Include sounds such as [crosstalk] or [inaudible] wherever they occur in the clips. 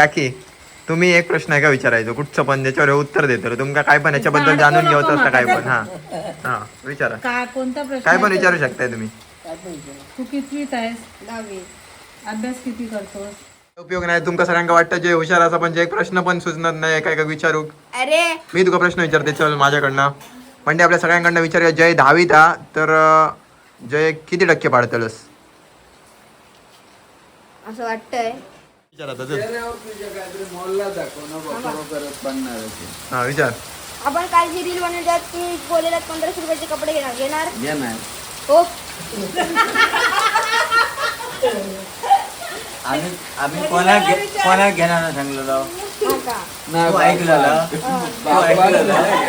काकी तुम्ही एक प्रश्न आहे का विचारायचो. कुठचं पण त्याच्यावर उत्तर देतो तुमका काय पण याच्याबद्दल जाणून घ्यायचं असतं काय पण. हा. हा विचारा. का कोणता प्रश्न काय पण? विचारू शकताय तुम्ही. तू कितवीत आहेस? अभ्यास किती करतोस? उपयोग नाही तुमका सगळ्यांका वाटतं जे हुशार असा पण जे एक प्रश्न पण सुचणार नाही काय काय विचारू. अरे! मी तुका प्रश्न विचारते चल माझ्याकडनं. म्हणजे आपल्या सगळ्यांकडनं विचारूया जय दहावीत हा तर अं, जय किती टक्के पाडतलस? असं वाटतंय. हा विचार. आपण काल जी रील बनवल्यात की बोललेल्यात पंधराशे रुपयाचे कपडे घेणार घेणार? घे नाही हो. आम्ही आम्ही कोणा कोणा घेणार सांगलो हा तू तू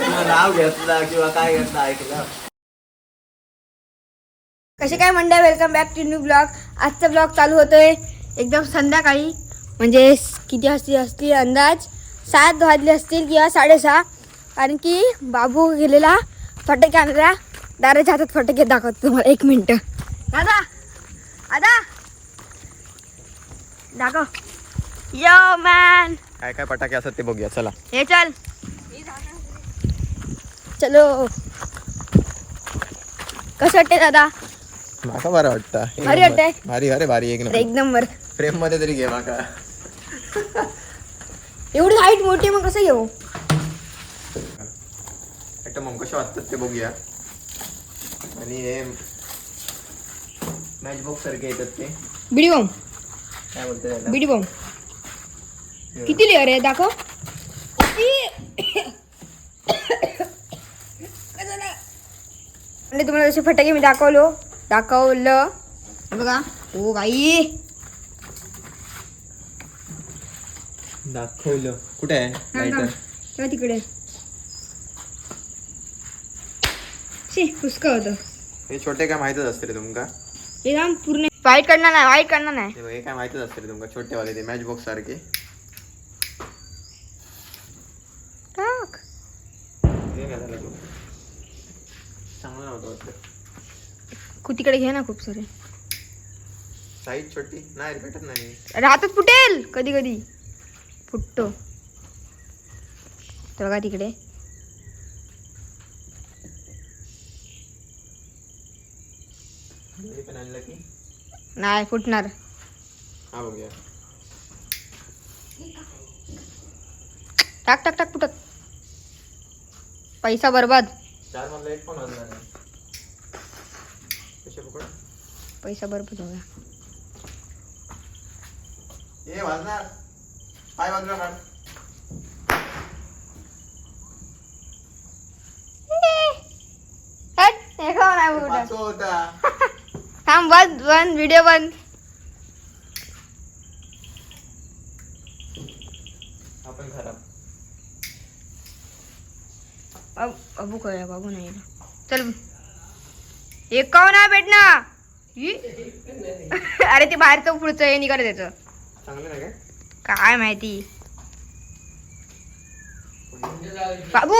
तुझं नाव घेतलं किंवा काय घेतलं ऐकलं. कसे काय मंडळ? Welcome back to new blog आजचा ब्लॉग चालू होतोय. एकदम संध्याकाळी. म्हणजे किती असतील असतील अंदाज सात वाजले असतील किंवा साडेसहा. कारण की बाबू गेलेला फटाके आणायला दाराच्या हातात फटाके दाखवतो तुम्हाला. एक मिनटं. दादा दादा. दाखव. यो मॅन काय काय पटाके असतात ते बघूया. चला. हे चल. चलो. कसं वाटतंय दादा? माका बरं वाटतं. भारी नंबर. वाटतंय? भारी अरे भारी. एक अरे, एक नंबर. फ्रेममध्ये तरी घे माका. [laughs] एवढी हाईट मोठी मग कसं घेऊ? आता मग कसे वाटतात ते बघूया. आणि हे मॅच बॉक्स सारखे येतात ते. बिडी बॉम्ब काय बोलतात त्याला? बिडी बॉम्ब किती लेअर आहे? दाखव. म्हणजे तुम्हाला जसे फटाके मी दाखवलो दाखवलं. हे बघा. O by! दाखवलं. कुठे आहे? लायटर. तेव्हा तिकडे. शी हुसका होतं. हे छोटे काय माहितच असते रे तुमका? हे पूर्ण वाईट करणार नाही वाईट करणार नाही. हे बघ, हे काय माहितच असते रे तुमका? छोटेवाले ते मॅच बॉक्स सारखे. टाक. हे काय झालं तू चांगलं नव्हतं वाटतं. कुतीकडे घे ना खूप सारे. साईज छोटी? नाही रे, भेटत नाही. राहतात फुटेल कधी कधी. फुटतो. तर बघा तिकडे. नाही फुटणार. हा बघूया. टाक टाक टाक फुटत. पैसा बर्बाद. पैसा बर्बाद हो वाजणार. पाय बाजूला काढ थांब बंद बंद व्हिडिओ बंद. आपण खराब. अब- अबू काय बाबू नाही. चल. एक काव नाही भेटना ही? अरे ते बाहेरचं पुढचं हे निघालं त्याचं. चांगलं नाही काय माहिती? बाबू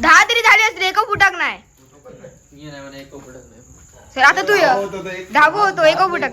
दहा तरी झाले असते एक फुटाक नाही. सर आता तू. धाबू होतो, एक फुटाक.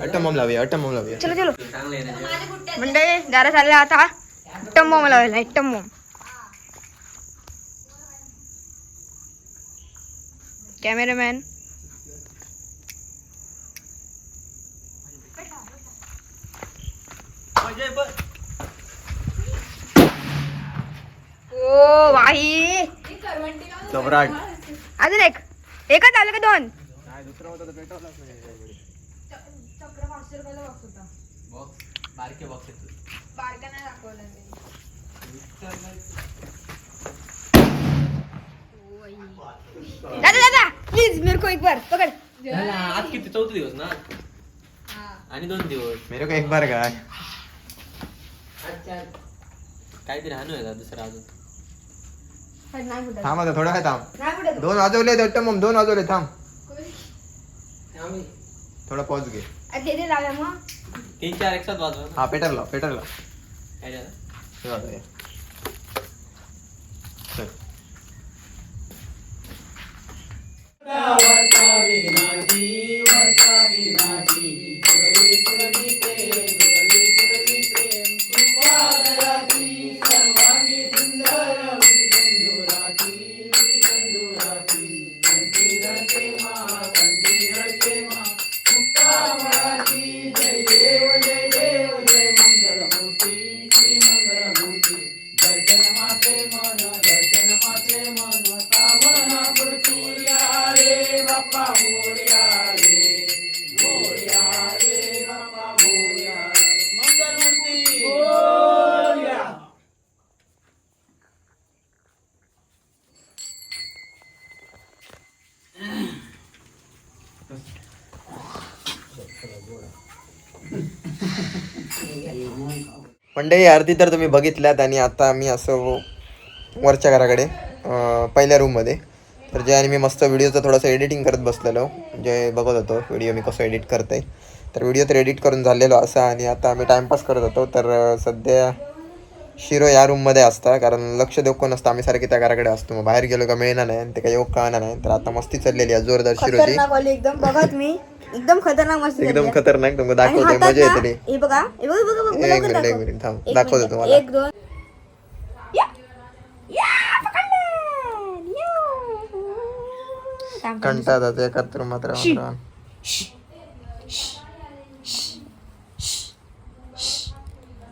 अट्टम लावूया अट्टम लावूया. चलो चलो. म्हणजे जरा चालला आता. टम्बॉम लावायला टम्बॉम कॅमेरामॅन. ओ भाई चबराट अजून एक. एकच आलं का दोन? दादा दादा प्लीज मेरे को एक बार पकड़ आज किती? चौथा दिवस ना? आणि दोन दिवस. मेरे को एक बार काय? काहीतरी हानू आहे का दुसरा अजून? नाही. थांब आता थोडा काय थांब. नाही. दोन वाजवले अट्टम दोन वाजवले थांब. आम्ही. थोडा पॉज घे. ते मग. तीन चार एक साथ वाजवा. ना हा पेटर लाव पेटर लाव. काय झालं? हे. चल. मंडळी आरती तर तुम्ही बघितल्यात आणि आता आम्ही असं वरच्या घराकडे पहिल्या रूममध्ये तर जे आणि मी मस्त व्हिडिओचं थोडंसं एडिटिंग करत बसलेलो. जे बघत होतो व्हिडिओ मी कसं एडिट करते तर व्हिडिओ तर एडिट करून झालेलो असा आणि आता आम्ही टाइमपास करत होतो. तर सध्या शिरो या रूममध्ये असता कारण लक्ष देऊ कोण असतं आम्ही सारखे त्या घराकडे असतो. मग बाहेर गेलो का मिळणार नाही आणि ते काही योग कळणार नाही. तर आता मस्ती चाललेली आहे जोरदार शिरोची. एकदम. बघत मी एकदम खतरनाक मस्त एकदम झाली. खतरनाक तुम्हाला आणि दाखवते हातात मजा ना- येते ती. हे बघा हे बघा हे बघा बघा, एक लवकर मिनिट एक दाखव. मिनिट थांब एक दाखवतो मिनिट. तुम्हाला एक दोन या! या, पकडलं! या! थांब, थांब. कंटा जाते कत्र मात्र मात्र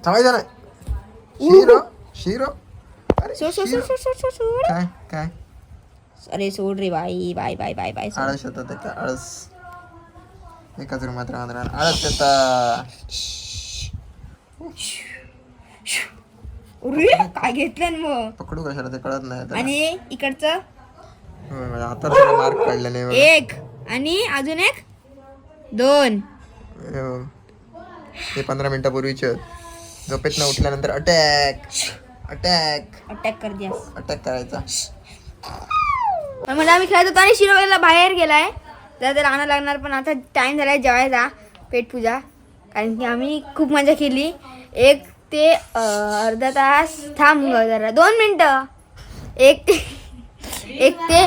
थांबायचं नाही शिरो शिरो अरे सोड, सोड, शिरो. सोड, सोड, सोड, सोड, सोड. काय काय अरे सोड रे बाई बाय बाय बाय बाय सोड. आळस येतात का आळस एकाच रूमात राहून राहून आळस काय घेतलं मग? पकडू कशाला ते कळत नाही आता. आणि इकडचं? हातात सगळं मार्क बघा. एक. आणि अजून एक? दोन. हो. ते पंधरा मिनिटापूर्वीचे झोपेत उठल्यानंतर अटॅक अटॅक अटॅक कर द्या अटॅक करायचा. म्हणजे आम्ही खेळत होतो आणि शिरोला बाहेर गेलाय. जरा ते राहणं लागणार पण आता टाइम झालाय जेवायचा पेटपूजा कारण की आम्ही खूप मजा केली. एक ते अर्धा तास थांब गं जरा. दोन मिनटं. एक ते एक ते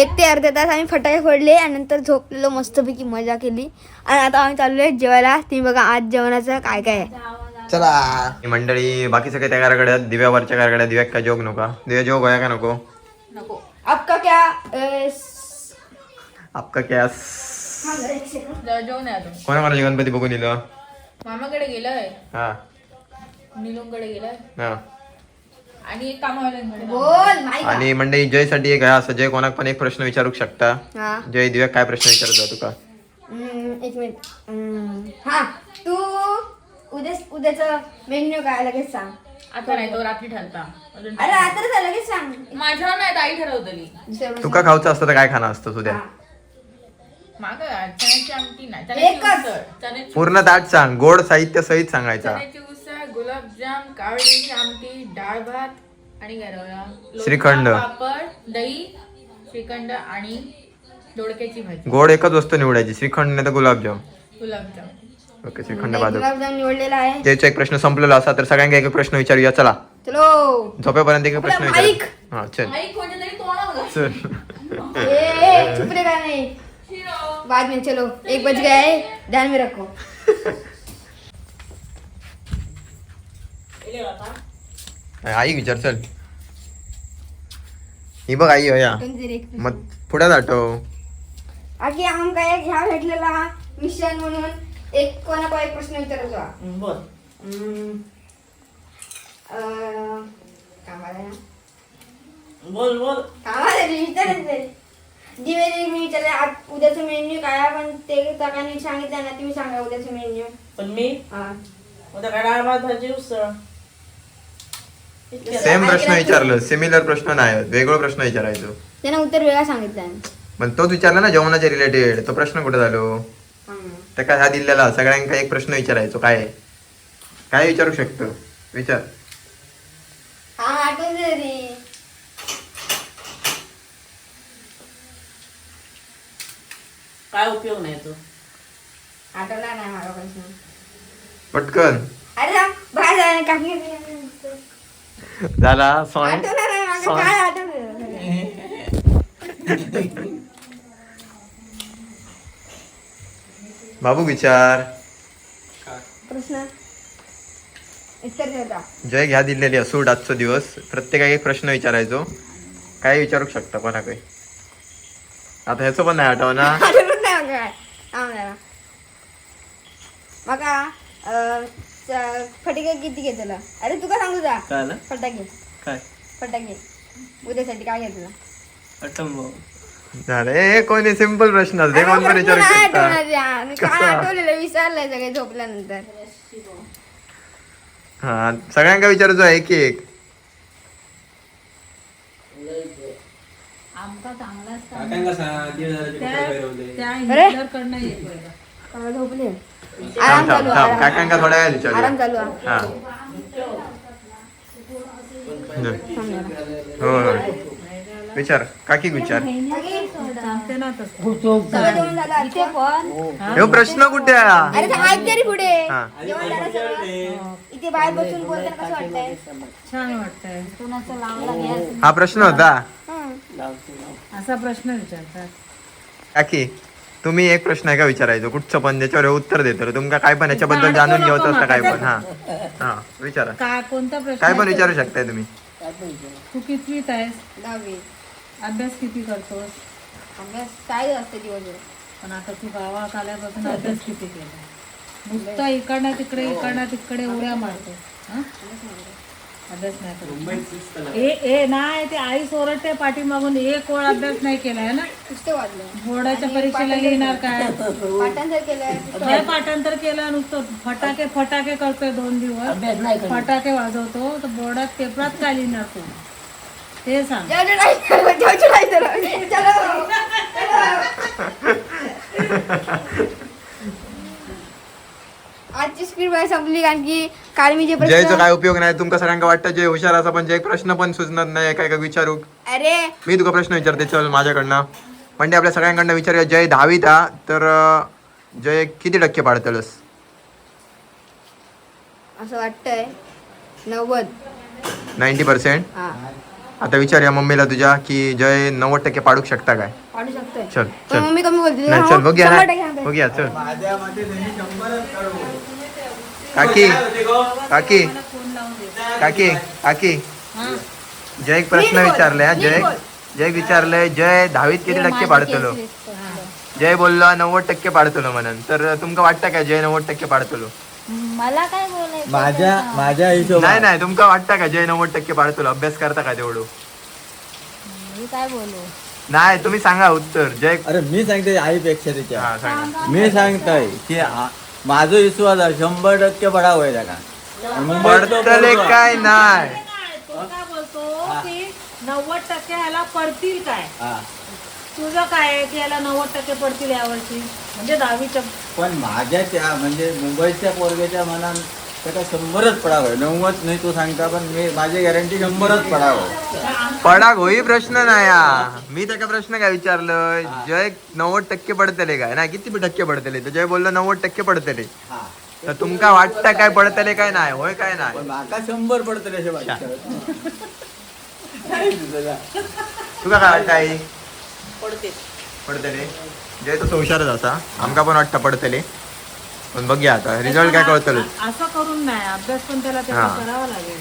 एक ते अर्धा तास आम्ही फटाके फोडले आणि नंतर झोपलेलो मस्तपैकी मजा केली. आणि आता आम्ही चाललोय जेवायला. तुम्ही बघा आज जेवणाचं काय काय आहे. चला. मंडळी बाकी सगळे त्या घराकडे. दिव्यावरच्या घराकडे दिव्या काय जोग नका? दिव्या जोग होया का नको? नको. आपका क्या अं, स- आपका क्या जेवण आहे अजून कोणा गणपती बघून दिलं? मामाकडे गेलाय. हा. निलुमकडे गेलाय. हा. आणि एक कामावाल्यांकडे बोल माईक आणि मंडळी जयसाठी एक आहे असं जय कोणाक पण एक प्रश्न विचारू शकता. हा. जय दिव्या काय प्रश्न विचारतो तुका? हम्म, एक मिनिट. हम्म, हा. तू उद्या उद्याचं मेन्यू काय लगेच सांग. आता नाही तो रात्री ठरता. अजून अरे आता लगेच सांग. माझ्यावर नाही ताई ठरवतली. तुका खाऊचं असतं तर काय खाणं असतं तुझ्या हा. माग चण्याची आमटी नाही चण्याची एकच. उसळ. चण्याची पूर्ण ताट सांग गोड साहित्य सहित सांगायचा. चण्याची उसळ गुलाबजाम कावळीची आमटी डाळ भात आणि काय? लोणचं, श्रीखंड. पापड दही श्रीखंड आणि दोडक्याची भाजी. गोड एकच वस्तू निवडायची श्रीखंड नाही तर गुलाबजाम. गुलाबजाम. ओके श्रीखंड बाजू गुलाबजाम निवडलेला आहे. जयचा एक प्रश्न संपलेला असा तर सगळ्यांना एक एक प्रश्न विचारूया चला. चलो. झोपेपर्यंत एक एक प्रश्न आपला विचार हा चल. आई कोणत्या तरी तोंडावर घाल. चल. ए, ए, चुप रे का नाही. बाद में चलो एक बज गया है ध्यान में रखो। आई विचार चल। ही बघ आई होया कोणतरी एक मग पुढे आठव आधी आम काय ह्या भेटलेला मिशन म्हणून. एक कोणा एक प्रश्न विचारायचा. अं, कामाला? बोल बोल. कामाला रे, विचारायचं. दिवेली मी विचारले आज उद्याचं मेन्यू काय आहे, पण ते सगळ्यांनी सांगितलं ना तुम्ही सांगा उद्याचं मेन्यू पण मी? हा. उद्या काय डाळ भात भाजी उसळ? सेम प्रश्न विचारलं. सिमिलर प्रश्न नाही. वेगळं प्रश्न विचारायचो. त्यानं उत्तर वेगळा सांगितलं. पण तोच विचारला ना जेवणाच्या रिलेटेड तो प्रश्न कुठे झालो. त्या काय हा दिलेला. सगळ्यांका एक प्रश्न विचारायचो. काय आहे? काय विचारू शकतो? विचार. हा आठवण काय उपयोग नाही तो. आठवला नाही मला प्रश्न पटकन. अरे राम, बाहेर जायला काकी झाला सॉंग आठवलं नाही मला सॉंग. काय आठवलं? बाबू विचार. प्रश्न? उत्तर देता जय घ्या दिलेली असूट आजचा दिवस. प्रत्येकाला एक प्रश्न विचारायचो. काय विचारू शकता कोणा काही आता ह्याचं पण नाही आठव [laughs] थांब जरा. मका फटाके किती घेतला अरे तुका सांगू जा? काय ना फटाके. काय? फटाके. उद्यासाठी काय घेतला आठव अरे कोणी सिंपल प्रश्न असते कोण पण विचारू? आठवलेलं? विसरलंय सगळे झोपल्यानंतर. हा सगळ्यांका विचारायचो एक एक आमका चांगला काकांक कसा दीड हजाराचे त्या इंजिनियर कडनं येतोय हा, झोपली आराम थांब चालू थांब. थांब आहे, काकांका थोडा वेळ आराम आराम विचारूया चालू आहे. हा. थांब जरा. होय होय विचार काकी विचार. सगळं जेवण झालं इथे पण ह्यो प्रश्न कुठे आहे? अरे ते ऐक तरी पुढे. हा. जेवण झालं सगळं? इथे बाहेर बसून बोलताना कसं वाटतंय? छान वाटतंय. कोणाचं लांबला गॅस हा प्रश्न होता. असा प्रश्न विचारतात. काकी तुम्ही एक प्रश्न आहे का विचारायचो? कुठचं पण त्याच्यावर हे उत्तर देतो. तुमका काय पण याच्याबद्दल जाणून घ्यायचं असतं काय पण. हा. हा विचारा. काय कोणता प्रश्न काय पण विचारू शकताय तुम्ही. तू कितवीत आहेस? दहावी अभ्यास किती करतोस अभ्यास काय असते दिवसभर? पण आता तू गावात आल्यापासून अभ्यास किती केला? नुसता इकडनं तिकडे इकडनं तिकडे उड्या मारतो. हं? अभ्यास नाही करत. ए ए नाही ते आई सोरटते पाठीमागून. एक ओळ अभ्यास नाही केलाय ना? बोर्डाच्या परीक्षेला लिहिणार काय? पाठांतर केलंय लय पाठांतर केलं नुसतं फटाके फटाके करतोय दोन दिवस. फटाके वाजवतो तर बोर्डात पेपरात काय लिहिणार तू? ते सांग. जेवढं नाही तर- जेवढं नाही तर- चलो. आजची स्क्रीन बाय संपली कारण की काल मी जे जयचं प्रश्न काय उपयोग नाही तुमका सगळ्यांका वाटतं जय हुशार असा पण जय प्रश्न पण सुचणार नाही काय काय विचारू? अरे मी तुका प्रश्न विचारते चल माझ्याकडनं. म्हणजे आपल्या सगळ्यांकडनं विचारूया जय दहावीत हा. तर अं, जय किती टक्के पाडतलस असं वाटतंय. नव्वद. Ninety percent? हा. आता विचारूया मम्मीला तुझ्या की जय नव्वद टक्के पाडू शकता काय? पाडू चल पण चल. मम्मी कमी बोलते. नाही चल बघूया शंभर ना टक्के सांगते. बघूया चल. माझ्या मते त्यांनी शंभरच काढू. काकी. काकी. काकी काकी. जय एक प्रश्न नीट बोल, विचारलाय हा, नीट जय बोल. जय विचारलंय जय दहावीत किती टक्के पाडतलो? जय बोललो नव्वद टक्के पाडतलो म्हणून. तर तुमका वाटतं काय जय नव्वद टक्के पाडतलो? मला काय बोलायचं माझ्या माझ्या हिशोबात नाही नाही तुमका वाटतं का जय नव्वद टक्के पाडतलो अभ्यास करता का तेवढं? मी काय बोलू? नाही तुम्ही सांगा उत्तर. जय अरे मी सांगते आईपेक्षा तिच्या. हा सांगा. मी सांगताय की आ- माझं विश्वास आहे शंभर टक्के पडा होय का? पडतले काय नाही? तो काय बोलतो की नव्वद टक्के ह्याला पडतील काय? हा. तुझं काय आहे की याला नव्वद टक्के पडतील यावर्षी? म्हणजे दहावीच्या पण माझ्या त्या म्हणजे मुंबईच्या पोरग्याच्या मनात त्याला शंभरच पडावं नव्वद नाही तू सांगता पण मी माझी गॅरंटी शंभरच पडावं पडाक होई प्रश्न नाही हा. मी त्याचा प्रश्न काय विचारलं जय नव्वद टक्के पडतले काय? नाही किती टक्के पडतले? तर जय बोललो नव्वद टक्के पडतले. हा. तर तुमका वाटतं काय पडतले काय नाही? होय काय नाही? माका शंभर पडतले असे वाटतं. [laughs] तुका काय वाटतं आई? पडतले. जय तो हुशारच असा. आमका पण वाटतं पडतले. पण बघूया आता. रिझल्ट काय कळतलो? असं करून नाही. अभ्यास पण त्याला त्याचा हा. करावा लागेल.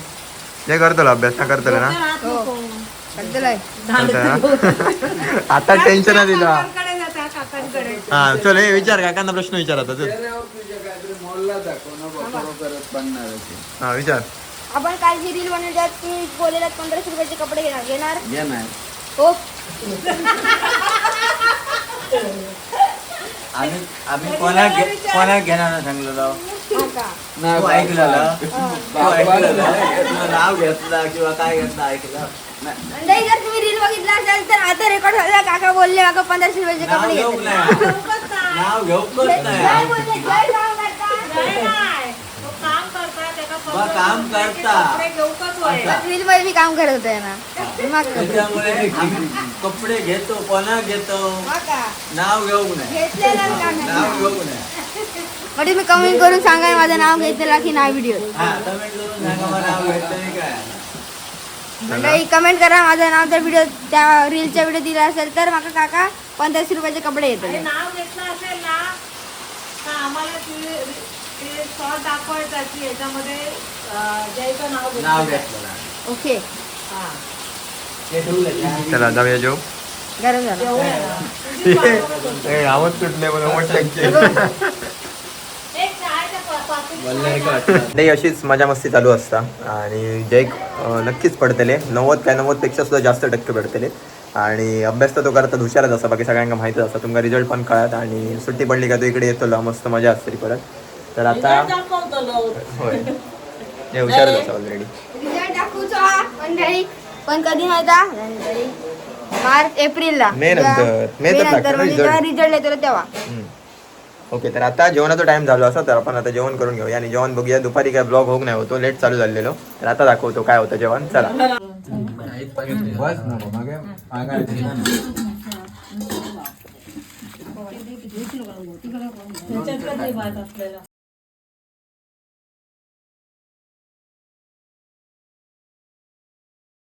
जय करतलो अभ्यास ना करतलो ना. नको. करतोय [laughs] ना? आता टेन्शन दिला काकांकडे जा, हा चल हे विचार काकांना प्रश्न विचार आता चल. चेहऱ्यावर तुझ्या काहीतरी मॉलला दाखव ना बरोबर करत पडणार आहे ते. हा विचार. आपण काल जी रील बोललेलात पंधराशे रुपयाचे कपडे घेणार घेणार? घे नाही हो. [laughs] आम्ही आम्ही कोणा घे- कोणा घेणार सांगलेलो तू ऐकलेलं. तू तुझं नाव घेतलं किंवा काय घेतलं ऐकलं. नाही. नाही जर तुम्ही रील बघितला असेल तर आता रेकॉर्ड झाला. काका बोलले काका पंधराशे रुपयाचे नाव कपडे नाही. [laughs] नाव जय नाही बोलले, जय काम करता. नाही, नाही. तो काम करता त्याला बा, काम करता. घेऊकच होय. रील मध्ये मी काम करत होते ना मग त्याच्यामुळे आम्ही कपडे घेतो कोणा घेतो? नाव काका. नाव घेऊक नाही मग तुम्ही कमेंट करून सांगा माझं नाव घेतलेला की नाही व्हिडिओ हा कमेंट करून सांगा मला नाव घेतलं नाही काय म्हणजे कमेंट करा माझं नाव तर व्हिडिओ त्या रीलच्या व्हिडिओ दिला असेल तर माका काका पंधराशे रुपयाचे कपडे येतात नाव घेतलं असेल ना आम्हाला ते ते शॉर्ट दाखवायचा की याच्यामध्ये अं, जयचं नाव नाव घेतलं घेतलं ओके. हा. ते ठेवलं चला जाऊया जेव. गरम झालं. एवढं ना. ए, आवाज सुटले मला नव्वद टक्के एक चहाच्या पा- पाकिट वल्लरी का वाटलं? नाही अशीच मजा मस्ती चालू असता. आणि जय अं, नक्कीच पडतले. नव्वद काय नव्वदपेक्षा सुद्धा जास्त टक्के पडतले. आणि अभ्यास तर तो करता हुशारच असा. बाकी सगळ्यांना माहितीच असता. तुमका रिझल्ट पण कळत आणि सुट्टी पडली का तो इकडे येतो मस्त मजा असते परत. तर आता होय. जय हुशारच असा ऑलरेडी रिझल्ट दाखवूचो हा पण कधी मंडळी मार्च एप्रिलला. मे नंतर. मे नंतर लागतं म्हणजे. जेव्हा रिझल्ट येतो तेव्हा. ओके तर आता जेवणाचा टाइम झालो असा तर आपण आता जेवण करून घेऊया. आणि जेवण बघूया. दुपारी काय ब्लॉग होऊ नाही होतो लेट चालू झालेलो. तर आता दाखवतो काय होतं जेवण. चला. बस